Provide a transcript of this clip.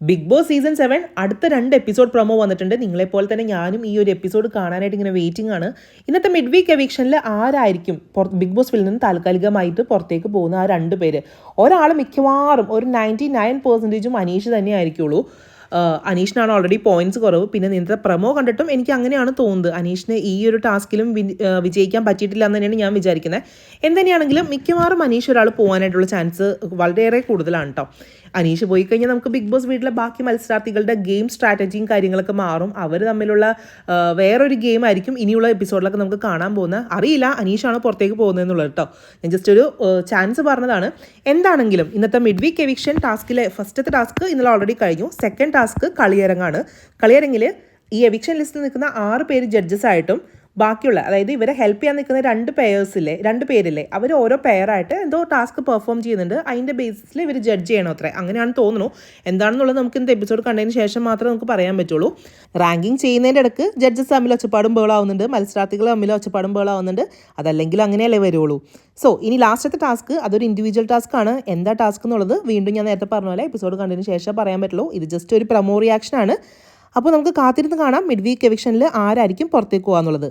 Big boss season seven അടുത്ത രണ്ട് episode promo വന്നിട്ടുണ്ട്. നിങ്ങളെപ്പോലെ തന്നെ ഞാനും ഈ ഒരു എപ്പിസോഡ് കാണാനായിട്ട് ഇങ്ങനെ വെയിറ്റിംഗ് ആണ്. ഇന്നത്തെ മിഡ് വീക്ക് എവിക്ഷനിൽ ആരായിരിക്കും ബിഗ് ബോസ് ഫിൽ നിന്ന് താൽക്കാലികമായിട്ട് പുറത്തേക്ക് പോകുന്ന ആ രണ്ട് പേര്? ഒരാൾ മിക്കവാറും ഒരു നയന്റി നയൻ പെർസെന്റേജും അനീഷ് തന്നെ ആയിരിക്കുള്ളൂ അനീഷിനാണ് ഓൾറെഡി പോയിന്റ്സ് കുറവ്. പിന്നെ നിന്നത്തെ പ്രമോ കണ്ടിട്ടും എനിക്ക് അങ്ങനെയാണ് തോന്നുന്നത്. അനീഷിനെ ഈ ഒരു ടാസ്കിലും വിജയിക്കാൻ പറ്റിയിട്ടില്ല എന്ന് തന്നെയാണ് ഞാൻ വിചാരിക്കുന്നത് എന്തുതന്നെയാണെങ്കിലും മിക്കവാറും അനീഷ് ഒരാൾ പോകാനായിട്ടുള്ള ചാൻസ് വളരെയേറെ കൂടുതലാണ് കേട്ടോ അനീഷ് പോയി കഴിഞ്ഞാൽ നമുക്ക് ബിഗ് ബോസ് വീട്ടിലെ ബാക്കി മത്സരാർത്ഥികളുടെ ഗെയിം സ്ട്രാറ്റജിയും കാര്യങ്ങളൊക്കെ മാറും. അവർ തമ്മിലുള്ള വേറൊരു ഗെയിം ആയിരിക്കും ഇനിയുള്ള എപ്പിസോഡിലൊക്കെ നമുക്ക് കാണാൻ പോകുന്നത്. അറിയില്ല അനീഷാണ് പുറത്തേക്ക് പോകുന്നത് എന്നുള്ളത് കേട്ടോ ഞാൻ ജസ്റ്റ് ഒരു ചാൻസ് പറഞ്ഞതാണ്. എന്താണെങ്കിലും ഇന്നത്തെ മിഡ് വീക്ക് എവിക്ഷൻ ടാസ്കിലെ ഫസ്റ്റത്തെ ടാസ്ക് ഇന്നലെ ഓൾറെഡി കഴിഞ്ഞു. സെക്കൻഡ് ടാസ്ക് കളിയരങ്ങാണ്. കളിയരങ്ങിൽ ഈ എവിക്ഷൻ ലിസ്റ്റിൽ നിൽക്കുന്ന ആറ് പേര് ജഡ്ജസ് ആയിട്ടും ബാക്കിയുള്ള അതായത് ഇവരെ ഹെൽപ്പ് ചെയ്യാൻ നിൽക്കുന്ന രണ്ട് പേയേഴ്സില്ലേ രണ്ട് പേരില്ലേ അവർ ഓരോ പെയറായിട്ട് എന്തോ ടാസ്ക് പെർഫോം ചെയ്യുന്നുണ്ട്. അതിന്റെ ബേസിസിൽ ഇവർ ജഡ്ജ് ചെയ്യണം അത്രേ. അങ്ങനെയാണ് തോന്നുന്നു. എന്താണെന്നുള്ളത് നമുക്ക് ഇന്നത്തെ എപ്പിസോഡ് കണ്ടതിന് ശേഷം മാത്രമേ നമുക്ക് പറയാൻ പറ്റുള്ളൂ. റാങ്കിങ് ചെയ്യുന്നതിന്റെ ഇടയ്ക്ക് ജഡ്ജസ് തമ്മിൽ ഒച്ചപ്പാടും ബേളാവുന്നുണ്ട് മത്സരാർത്ഥികൾ തമ്മിൽ ഒച്ചപ്പാടും ബേളാവുന്നുണ്ട് അതല്ലെങ്കിൽ അങ്ങനെയല്ലേ വരുള്ളൂ. സോ ഇനി ലാസ്റ്റത്തെ ടാസ്ക് അതൊരു ഇൻഡിവിജ്വൽ ടാസ്ക് ആണ്. എന്താ ടാസ്ക് എന്നുള്ളത് വീണ്ടും ഞാൻ നേരത്തെ പറഞ്ഞ പോലെ എപ്പിസോഡ് കണ്ടതിന് ശേഷം പറയാൻ പറ്റുള്ളൂ. ഇത് ജസ്റ്റ് ഒരു പ്രമോ റിയാക്ഷൻ ആണ്. അപ്പോൾ നമുക്ക് കാത്തിരുന്ന് കാണാം. മിഡ് വീക്ക് എവിക്ഷനിൽ ആരായിരിക്കും പുറത്തേക്ക് പോകാന്നുള്ളത്